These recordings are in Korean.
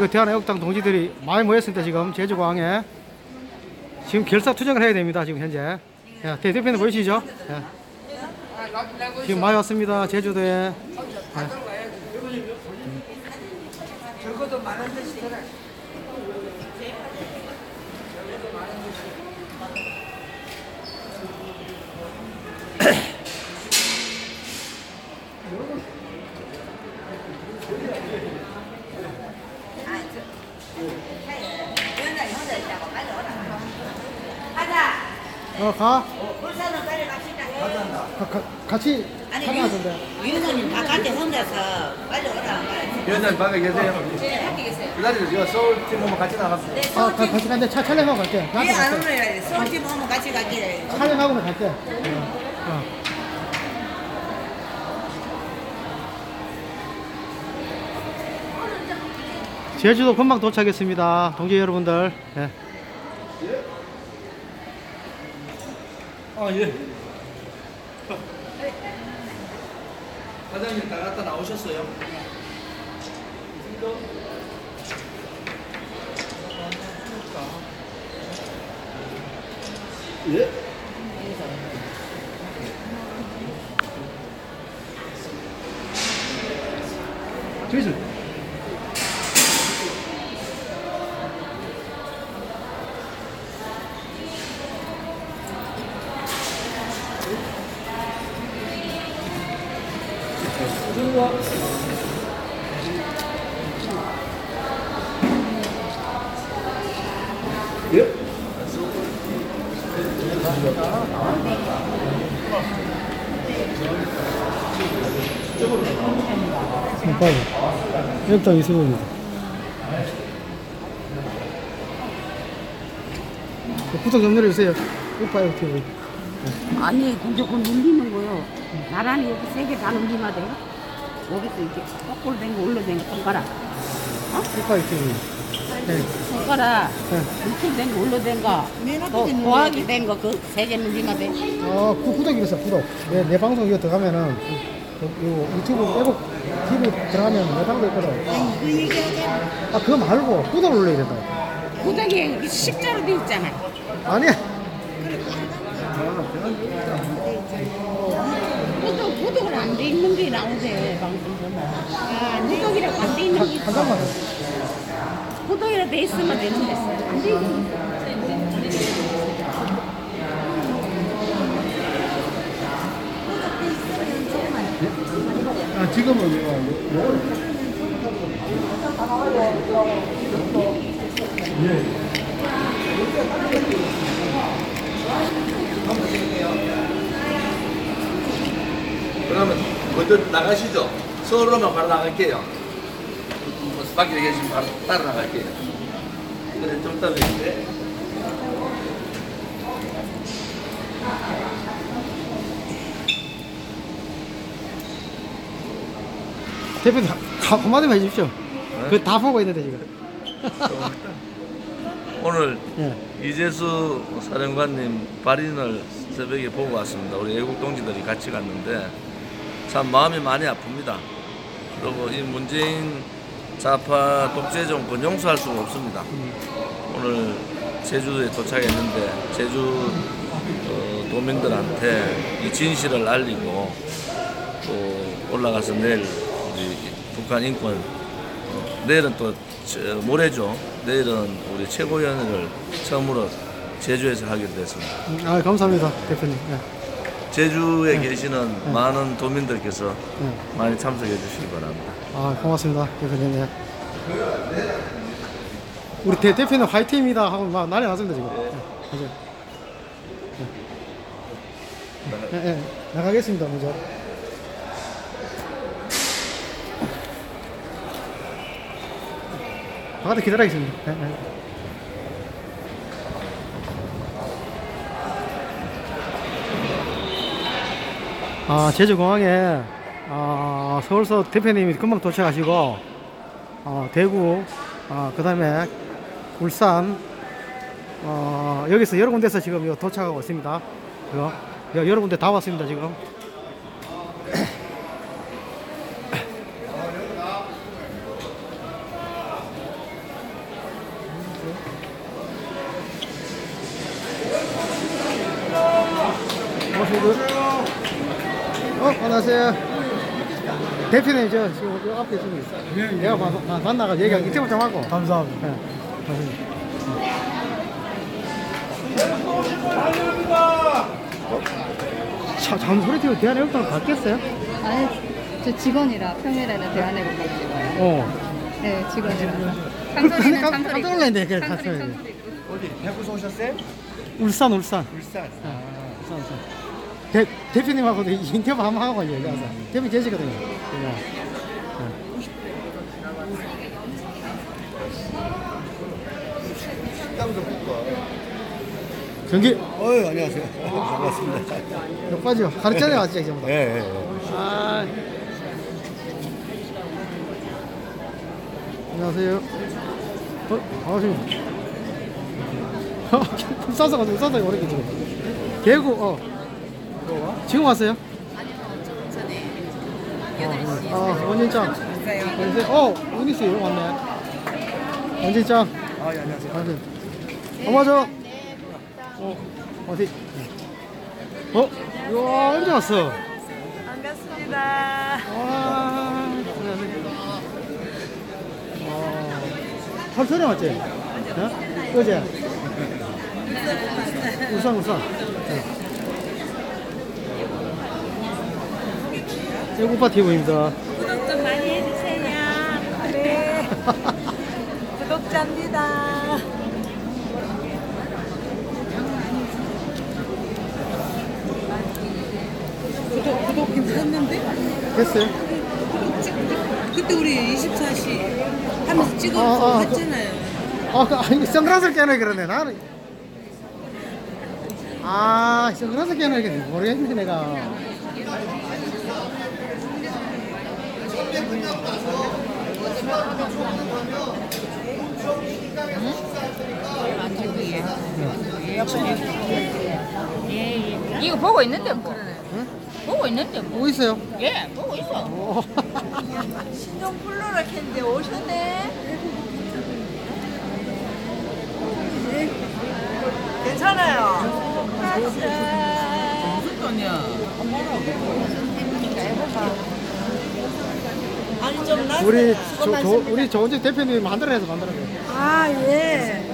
그 대한애국당 동지들이 많이 모였습니다. 지금 제주공항에 지금 결사 투쟁을 해야 됩니다. 지금 현재. 예, 대- 대표님 보이시죠? 예. 지금 많이 왔습니다. 제주도에. 예. 가자. 어, 가. 울산은 빨리 갑시다. 가, 가 같이 아니, 참여하던데. 윤호님 바깥에 혼자서 빨리 오라. 위원장님 밖에 계세요? 네, 밖에 계세요. 기다리죠. 제가 서울팀 오면 같이 나갑니다. 네, 아, 가, 서울팀. 같이 간대. 차 촬영하고 갈게. 나한테 왜안 갈게. 오느라 돼? 서울팀 오면 같이 갈게. 촬영하고는 갈게. 어. 어. 제주도 금방 도착했습니다. 동지 여러분들. 예. 아, 예. 사장님 다 갔다 나오셨어요? 예? 예? 빨리. 여기다 이수입니다. 구독 좀 눌러주세요. 오빠요 TV. 아니 무조건 눌리는 거요. 나란히 여기 세개다 눌리면 돼요. 여기서 이렇게 거꾸로 된거 올라된 거 손가락. 오빠요 TV. 네. 손가락 네. 밑으로 된거 올라된 거. 또 더하기 된거그세개 눌리면 돼. 어, 구, 구독이라서 구독. 내, 내 방송 이거 들어가면은 요, 요 유튜브 빼고 TV 들어가면 내 방송 있거든. 아 그거 말고 구독을 눌러야 된다. 구독이 여기 십자로 돼 있잖아. 아니야. 구독 구독은 안 돼 있는 게 나오대 방송 보면. 구독이라고 안 돼 있는 게한 장만. 구독이라고 돼 있으면 되는데 안 돼 있는 아 지금은 이거 요거를 그러면 먼저 나가시죠. 서울로만 바로 나갈게요. 뭐 밖에 계시면 바로 따라 나갈게요. 그래, 좀 이따 뵙게. 대표님 한- 한마디만 해주십시오. 그다 보고 있는데 지금. 오늘 예. 이재수 사령관님 발인을 새벽에 보고 왔습니다. 우리 애국 동지들이 같이 갔는데 참 마음이 많이 아픕니다. 그리고 이 문재인 좌파 독재 정권 용서할 수가 없습니다. 오늘 제주도에 도착했는데 제주 어, 도민들한테 이 진실을 알리고 또 올라가서 내일 북한 인권 어, 내일은 또 저- 모레죠. 내일은 우리 최고위원회를 처음으로 제주에서 하게 됐습니다. 음, 아 감사합니다 대표님. 예. 제주에 계시는 많은 도민들께서 예. 많이 참석해 주시기 바랍니다. 아 고맙습니다 대표님. 예. 우리 대, 대표님 화이팅입니다 하고 막 난리 났습니다 지금. 예. 맞아요. 예. 예, 예. 나가겠습니다 먼저. 바깥에 기다리겠습니다. 예, 예. 아, 제주공항에 아, 서울서 대표님이 금방 도착하시고 어, 대구, 어, 그 다음에 울산, 어, 여기서 여러 군데서 지금 도착하고 있습니다. 여러 군데 다 왔습니다 지금. 어, 안녕하세요. 대표님, 저, 지금 요 앞에 좀 있어요. 내가 마- 마- 만나가 얘기 인터뷰 좀 하고. 감사합니다. 네, 감사합니다. 자, 잠소리팀 대한의 협동 바뀌었어요? 아니, 저 직원이라 평일에는 대안해고 가지고요. 어. 네, 직원이라서. 깜- 참소리는 깜-. 깜짝 놀랐네, 그게 참소리, 참소리. 참소리. 울산, 울산. 울산. 울산, 울산. 대, 대표님하고도 인터뷰 한번 하고 얘기하자. 대표님 계시거든요. 네. 경기 어유 안녕하세요. 반갑습니다. 몇 가지요? 가르쳐야 왔지 전부 다. 예, 예. 아. 안녕하세요. 어, 반갑습니다. 싸서 가지고 싸서 오래 지금. 개구 어. 지금 왔어요? 아니요, 어, 원진짱. 원진, 어, 윤희 씨 왔네. 원진짱. 아, 예, 안녕하세요. 원진. 어, 맞아. 어, 어디? 어, 이야, 언제 왔어? 반갑습니다. 와, 어, 팔천에 왔지? 어? 어제? 울산, 울산. 네. 애국파 TV입니다. 구독 좀 많이 해주세요. 네. 구독자입니다. 구독, 구독 괜찮는데? 됐어요? 그때 우리 24시 하면서 찍어서 아, 아, 했잖아요. 아, 그, 아니, 선글라스를 깨네, 그러네. 나는. 아, 선글라스 깨네, 그 모르겠네, 내가. 이거 보고 있는데 뭐. 보고 있는데 뭐. 뭐 있어요? 예, 보고 있어. 오. 신종 플로라 캔데 오셨네. 괜찮아요. 무슨 돈이야? 좀 나. 우리, 저, 저, 우리 조은지 대표님이 만들어내서 만들어요. 아 예.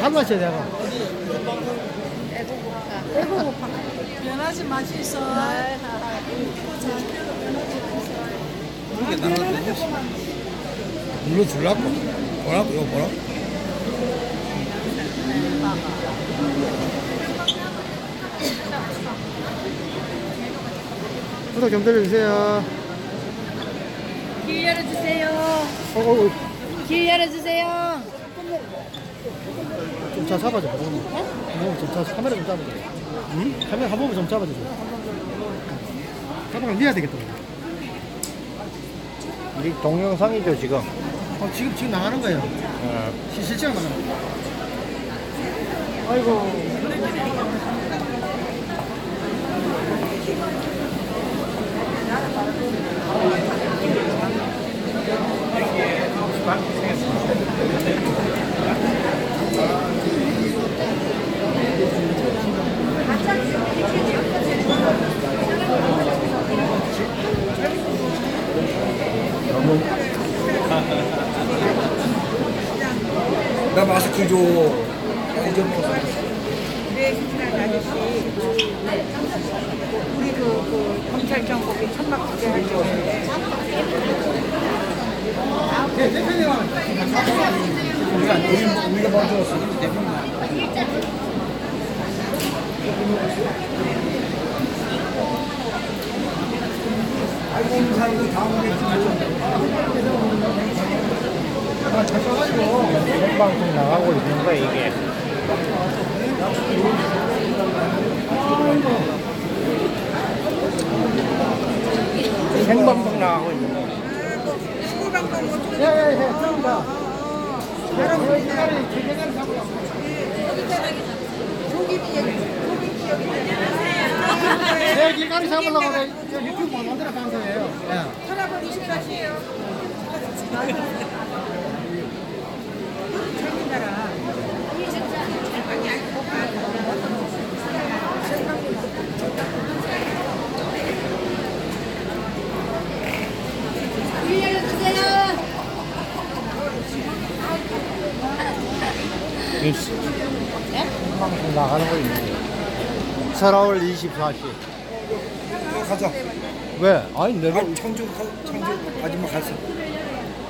달라셔야 내가. 변하지 마시소. 이렇게 나눠 물로 줄라고? 뭐라고? 이거 뭐라고? 구독 좀 들려주세요. 길 열어주세요. 어, 어, 어. 길 열어주세요. 좀잘 잡아줘. 어? 좀 잘, 카메라 좀 잡아줘. 응? 카메라 한 번만 좀 잡아주세요. 잡아가 미야 되겠다. 우리 동영상이죠, 지금? 어, 지금, 지금 나가는 거예요. 시- 실시간 나가는 거예요. 아이고. 나 마스크 줘. 우리 그, 그 검찰청 거기 천막 두개 하죠. 네, 대표님은 우리가, 우리, 우리가 먼저 왔어. 대표님. 생방송 나가고 있는 거야 이게 생방송 나가고 있는 거야 예, 예, 예, 들어옵니다. 여러분, 이 시간에 기계를 잡으라고. 네, 길가리 잡으려고 그래. 저 유튜브 만들어 방송이에요. 예. 할아버지 신하시에요. 살아올 24시. 가자. 왜? 아니 내가 아, 청주 가- 청주 아줌마 갔어.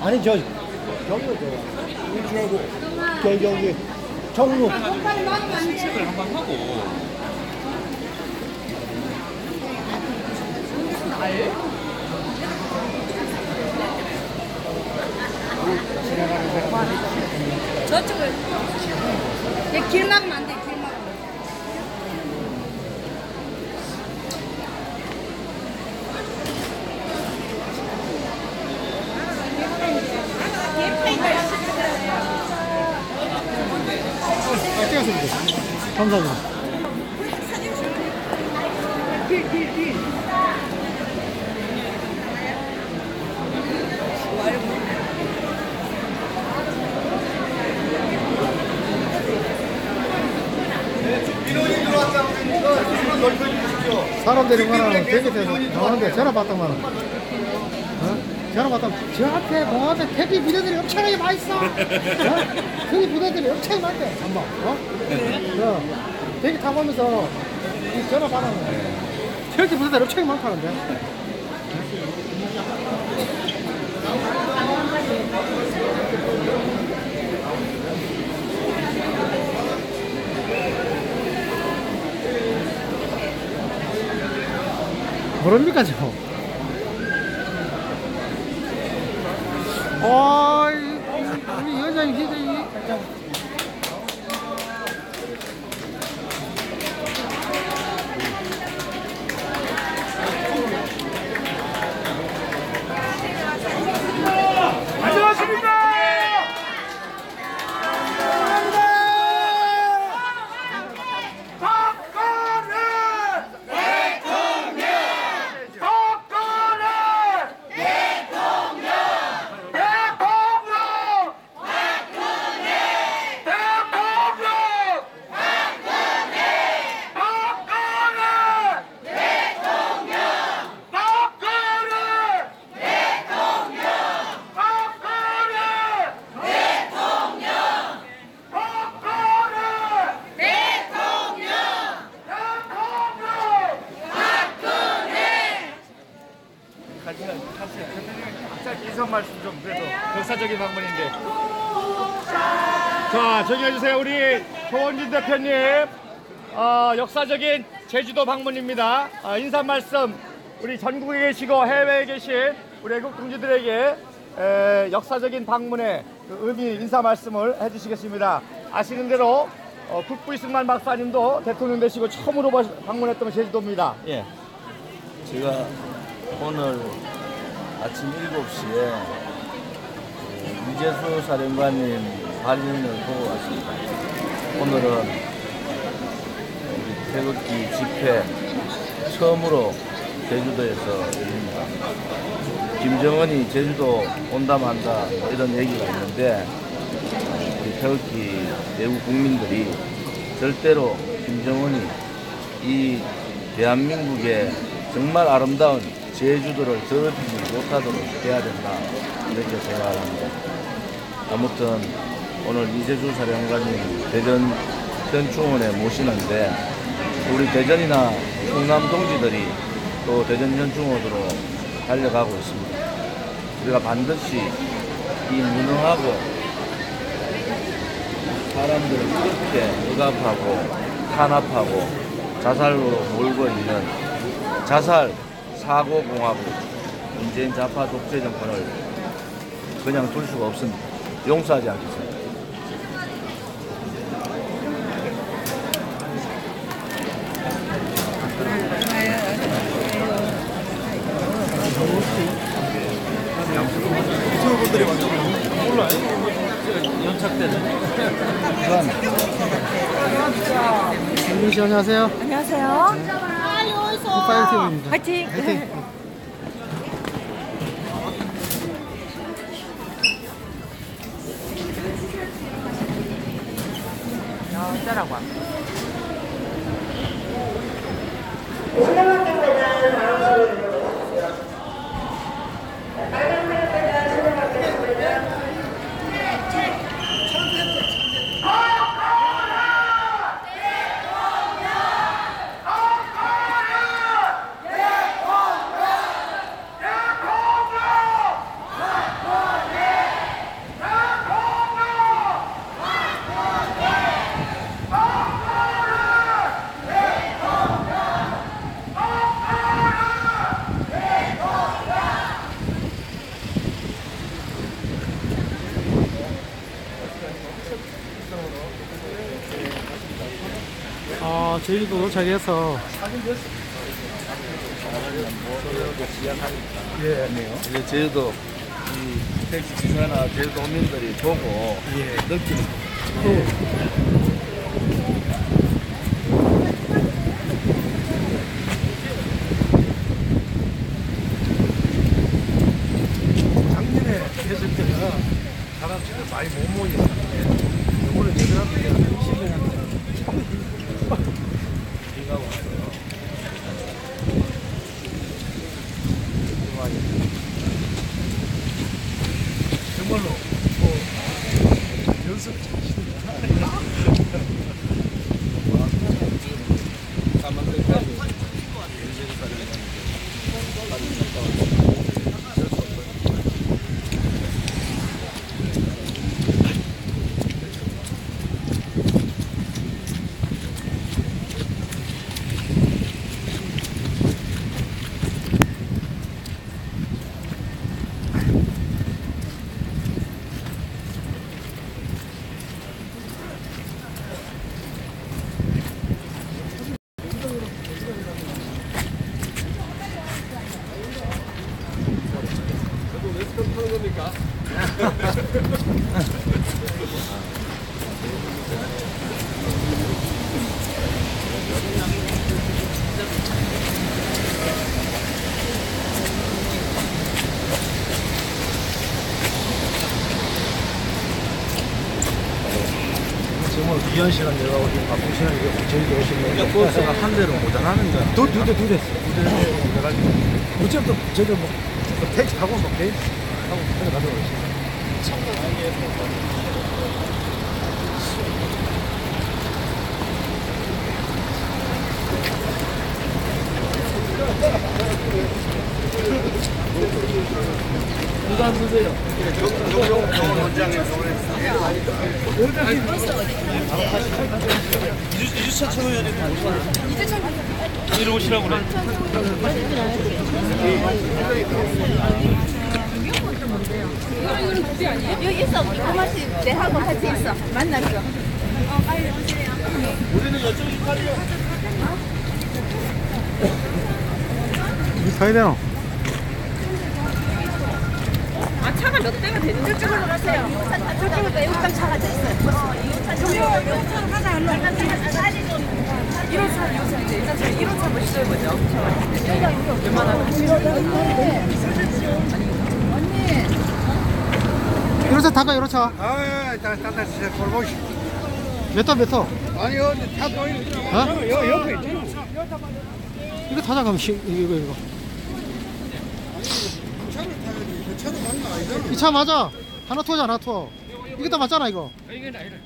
아니 저 저기요 저 울주하고 저기 저기 청루. 저쪽을. 길 막으면 안 돼, 길 막으면. 아, 감사합니다. 사람 데리고 가는 대기에서 나오는데 전화 받다만 어? 전화 받다만 저 앞에 공 앞에 택배 부대들이 엄청나게 많이 있어 어? 거기 부대들이 엄청 많대 한번 어? 어. 대기 타고 오면서 이 전화 받았는데 택배 부대들이 엄청 많다는데 모릅니까 저? 어이 우리 여자님 진짜 이 인사 말씀 좀 그래도 역사적인 방문인데. 자, 정리해 주세요. 우리 조원진 대표님. 어, 역사적인 제주도 방문입니다. 아, 인사 말씀 우리 전국에 계시고 해외에 계신 우리 애국 동지들에게 에, 역사적인 방문의 그 의미 인사 말씀을 해주시겠습니다. 아시는 대로 어, 국부 이승만 박사님도 대통령 되시고 처음으로 바- 방문했던 제주도입니다. 예. 제가 오늘 아침 7시에 유재수 사령관님 발인을 보고 왔습니다. 오늘은 우리 태극기 집회 처음으로 제주도에서 열립니다. 김정은이 제주도 온다 만다 뭐 이런 얘기가 있는데 우리 태극기 외국 국민들이 절대로 김정은이 이 대한민국의 정말 아름다운 제주도를 더럽히지 못하도록 해야 된다 이렇게 생각합니다. 아무튼 오늘 이재주 사령관님 대전 현충원에 모시는데 우리 대전이나 충남 동지들이 또 대전 현충원으로 달려가고 있습니다. 우리가 반드시 이 무능하고 사람들을 그렇게 억압하고 탄압하고 자살로 몰고 있는 자살 사고 공화국 문재인 좌파 독재 정권을 그냥 둘 수가 없습니다. 용서하지 않겠습니다. 윤씨 안녕하세요 안녕하세요. 파이어 TV입니다 화이팅. 화이팅 어쩌라고. 대통령! 제주 도 도착해서. 이제 제주도 이 택시 기사나 제주도민들이 보고 느끼는 작년에 했을 때는 사람들이 많이 못 모였는데 이번에 제대로 하면 20년 비가 왔어요. 정말로 뭐 연습 귀한 시간 내가 오늘 바쁜 시간에 저희도 오시는 버스가 한 대로 모자라는 거야. 두, 두 대, 두 대. 어쨌든 저도 뭐, 뭐 택시 타고 뭐, 배 타고 그래 가도록 하겠습니다. 여기 있어. 고마씨 내하고 같이 있어. 만났어. 어, 빨리 오세요. 이 가야 되노? 아, 차가 몇 대가 되는데 저쪽으로 가세요. 저쪽으로 애국당 차가 돼 있어요. 저기요, 요차로 가자. 얼른 가자. 이런 차, 이런 차 이제 일단 저희 이런 차 한번 시도해보죠. 이러차 타가 이러차 아, 다, 진짜 골보시. 몇타 몇 타? 아니요, 다 보이는 어? 여, 옆에 있잖아. 이거 타자 그럼 시, 이거 이거 이 차 맞아 하나 투어자 하나 투어 이거 다 맞잖아 이거 이건 아니라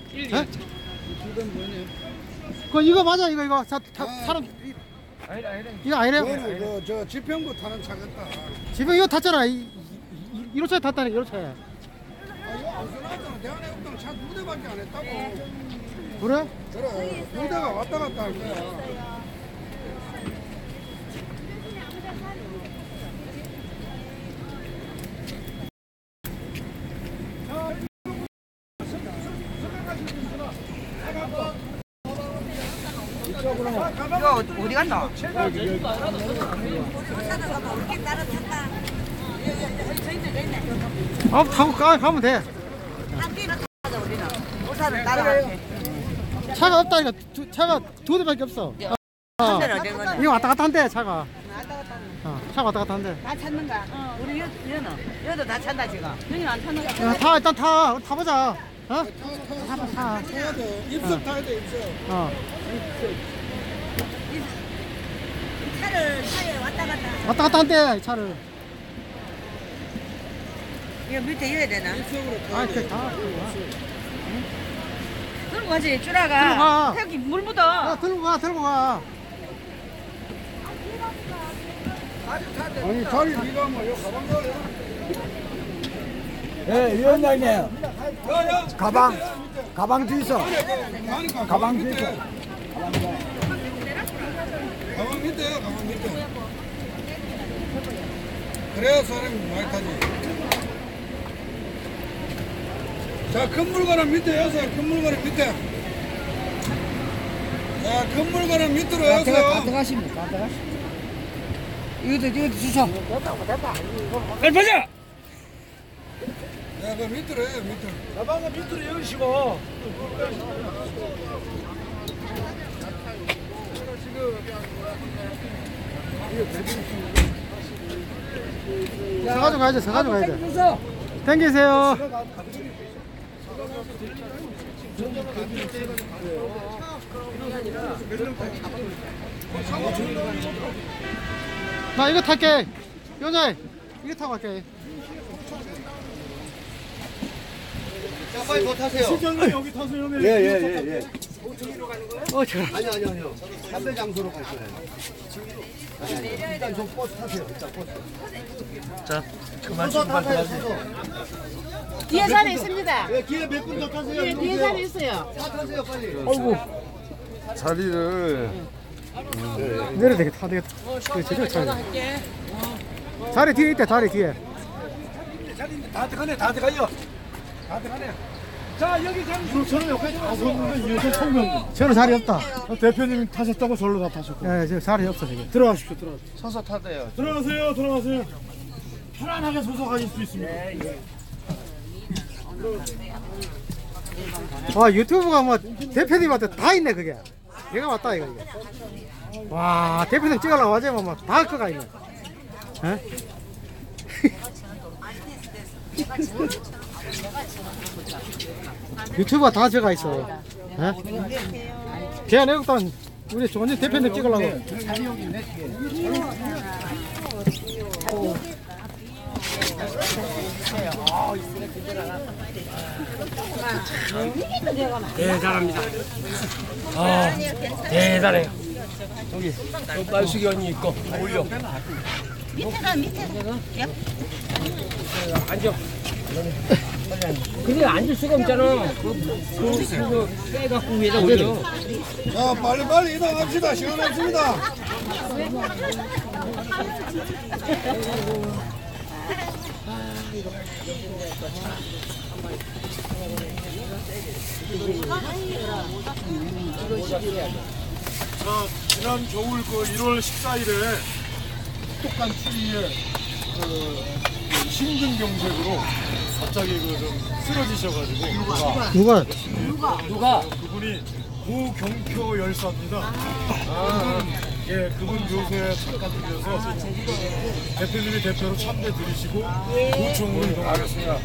그 이거 맞아 이거 이거 자, 타, 사람 이거 아니래요? 이거는 그, 저 지평구 타는 차 같다. 지금 이거 탔잖아 이, 이, 이로 차에 탔다니 이로 차에 어서나잖아. 대한애국당 차두 대밖에 안 했다고. 그래? 그래, 두 대가 왔다 갔다 할 거야. 이거 어디 갔나? 아 타고 가, 가면 돼 따라갈게. 차가 없다니까 두, 차가 두 대밖에 없어 어. 이거 왔다 갔다 한대 차가 어, 차 왔다 갔다 한대 다 찾는가? 우리 여, 여는 여도 다 찾나 지금? 여는 안 찾는 거 야, 타 일단 타 우리 타보자 어? 타봐 타 타야 돼. 입석 타야 돼, 입석. 어. 차를 차에 왔다 갔다. 왔다 갔다 한대 차를 이거 밑에 이어야 되나? 아, 그, 다. 들고 가지, 들고 쭈라가. 가. 태극기 물 묻어. 야, 들고 가, 들고 가. 아니, 자리 네가 뭐, 여기 가방 넣어요. 예, 위원장님. 가방, 가방 주이소. 가방 주이소. 가방 밑에요, 가방 밑에. 그래야 사람이 많이 타지. 자, 큰 물건은 밑에 여서 큰 물건은 밑에. 자, 건물가는 밑으로 다 들어가, 다 해서. 들어가십니다. 다 들어가십니다. 이것도, 이것도 주소. 빨리 보자. 야, 그 밑으로 해, 밑으로. 가방은 밑으로 열으시고. 서가지고 가야죠. 서가지고 가야 돼. 당기세요. 나 이거 탈게. 여자 이거 타고 갈게. 실장님 여기 타세요. 예, 예, 예, 예. 어, 저. 아니요, 아니요, 아니요. 담배 장소로 갈 거예요. 일단 좀 버스 타세요. 일단 버스. 자, 그만 출발해야지. 뒤에 자리 있습니다. 예, 기회 몇분더 타세요. 뒤에, 뒤에 자리 있어요. 차 타세요, 빨리. 어이구. 자리를. 내려 되겠다. 타 되겠다. 그 제대로 차야 돼. 자리 뒤에 있대. 자리 뒤에. 다 들어가네, 다 들어가요. 다 들어가네. 자, 여기 장소 저는 여기까지 나섰는데 이어서 청명. 저는 자리 없다. 대표님이 타셨다고 절로 다 타셨고. 예, 저 자리 없어 지금. 들어가십시오, 들어가십시오. 서서 타세요. 들어가세요, 들어가세요. 편안하게 소속하실 수 있습니다. 와 유튜브가 뭐 대표님한테 다 있네 그게. 내가 왔다 이거 이게. 와 대표님 찍으려고 하지만 뭐다 거가 있네. 에? 유튜브가 다 저가 있어. 에? 대한 애국단 우리 조원진 대표님 찍으려고. 대단합니다. 아, 대단해요. 저기, 빨수기 언니 있고, 올려. 밑에가 밑에. 앉아. 근데 앉을 수가 없잖아. 그, 그, 그, 빼갖고 위에다 올려. 자, 빨리빨리 이동합시다. 시간 없습니다. 자, 지난 겨울 그 1월 14일에 똑똑한 추위에 그 심근경색으로 갑자기 그 좀 쓰러지셔가지고 누가 누가? 누가 그분이 고경표 열사입니다. 그분, 예, 그분 묘소에 잠깐 들려서 대표님이 대표로 참배 드리시고 도청으로 이동하겠습니다.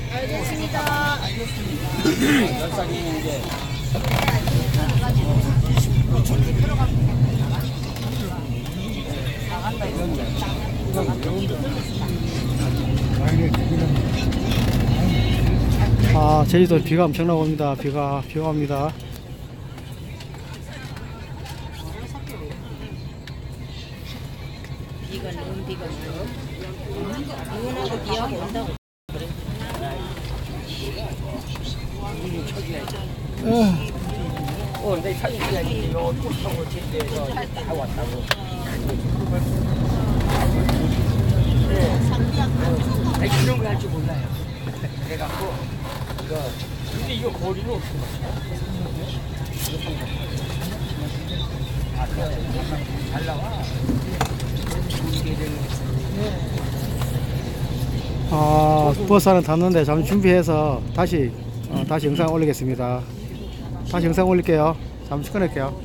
아 제주도 비가 엄청나고 옵니다. 비가 비가 옵니다. 어, 내 사진 찍어야지. 요 뚝하고 제주에서 다 왔다고. 네. 아니, 이런 거할줄 몰라요. 그래갖고, 이거, 근데 이거 거리는 어떻게 맞춰? 아, 그래. 잘 나와. 아 버스 하나 탔는데 잠시 준비해서 다시 어, 다시 영상 올리겠습니다. 다시 영상 올릴게요. 잠시 끊을게요.